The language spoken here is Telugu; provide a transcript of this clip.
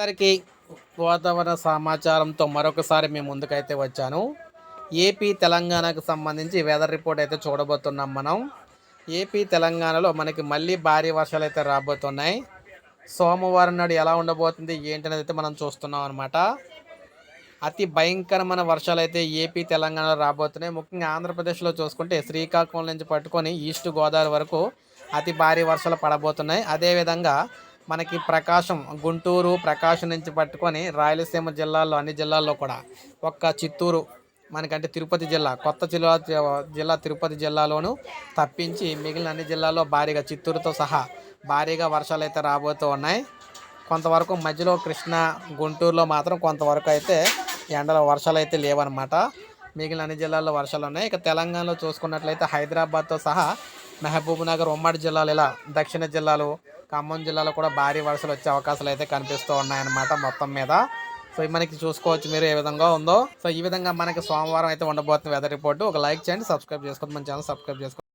అందరికీ వాతావరణ సమాచారంతో మరొకసారి మేము ముందుకైతే వచ్చాను. ఏపీ తెలంగాణకు సంబంధించి వెదర్ రిపోర్ట్ అయితే చూడబోతున్నాం మనం. ఏపీ తెలంగాణలో మనకి మళ్ళీ భారీ వర్షాలు అయితే రాబోతున్నాయి. సోమవారం నాడు ఎలా ఉండబోతుంది ఏంటనేది అయితే మనం చూస్తున్నాం అనమాట అతి భయంకరమైన వర్షాలు అయితే ఏపీ తెలంగాణలో రాబోతున్నాయి. ముఖ్యంగా ఆంధ్రప్రదేశ్లో చూసుకుంటే శ్రీకాకుళం నుంచి పట్టుకొని ఈస్ట్ గోదావరి వరకు అతి భారీ వర్షాలు పడబోతున్నాయి. అదేవిధంగా మనకి ప్రకాశం గుంటూరు ప్రకాశం నుంచి పట్టుకొని రాయలసీమ జిల్లాల్లో అన్ని జిల్లాల్లో కూడా ఒక్క చిత్తూరు మనకంటే తిరుపతి జిల్లా కొత్త జిల్లా జిల్లా తిరుపతి జిల్లాలోనూ తప్పించి మిగిలిన అన్ని జిల్లాల్లో భారీగా చిత్తూరుతో సహా భారీగా వర్షాలు అయితే రాబోతూ ఉన్నాయి. కొంతవరకు మధ్యలో కృష్ణా గుంటూరులో మాత్రం కొంతవరకు అయితే ఎండల వర్షాలు అయితే లేవన్నమాట. మిగిలిన అన్ని జిల్లాల్లో వర్షాలు ఉన్నాయి. ఇక తెలంగాణలో చూసుకున్నట్లయితే హైదరాబాద్తో సహా మహబూబ్ నగర్ ఉమ్మడి జిల్లాలు ఇలా దక్షిణ జిల్లాలు ఖమ్మం జిల్లాలో కూడా భారీ వర్షాలు వచ్చే అవకాశాలు అయితే కనిపిస్తూ ఉన్నాయన్నమాట మొత్తం మీద. సో మనకి చూసుకోవచ్చు మీరు ఏ విధంగా ఉందో. సో ఈ విధంగా మనకి సోమవారం అయితే ఉండబోతుంది వెదర్ రిపోర్ట్ ఒక లైక్ చేయండి సబ్స్క్రైబ్ చేసుకోండి మన ఛానల్ సబ్స్క్రైబ్ చేసుకోండి.